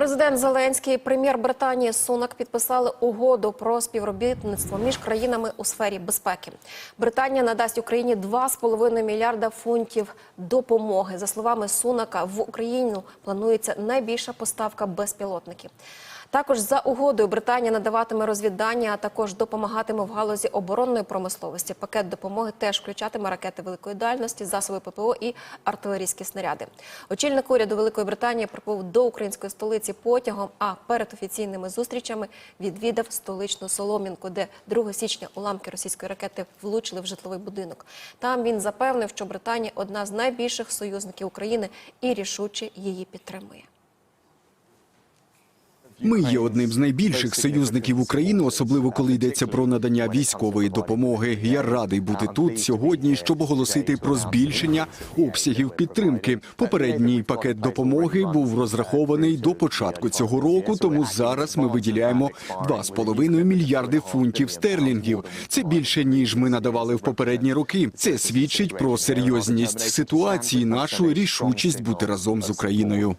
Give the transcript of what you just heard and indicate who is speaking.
Speaker 1: Президент Зеленський і прем'єр Британії Сунак підписали угоду про співробітництво між країнами у сфері безпеки. Британія надасть Україні 2,5 мільярда фунтів допомоги. За словами Сунака, в Україну планується найбільша поставка безпілотників. Також за угодою Британія надаватиме розвіддання, а також допомагатиме в галузі оборонної промисловості. Пакет допомоги теж включатиме ракети великої дальності, засоби ППО і артилерійські снаряди. Очільник уряду Великої Британії прибув до української столиці потягом. А перед офіційними зустрічами відвідав столичну Солом'янку, де 2 січня уламки російської ракети влучили в житловий будинок. Там він запевнив, що Британія одна з найбільших союзників України і рішуче її підтримує.
Speaker 2: Ми є одним з найбільших союзників України, особливо коли йдеться про надання військової допомоги. Я радий бути тут сьогодні, щоб оголосити про збільшення обсягів підтримки. Попередній пакет допомоги був розрахований до початку цього року, тому зараз ми виділяємо 2,5 мільярди фунтів стерлінгів. Це більше ніж ми надавали в попередні роки. Це свідчить про серйозність ситуації, нашу рішучість бути разом з Україною.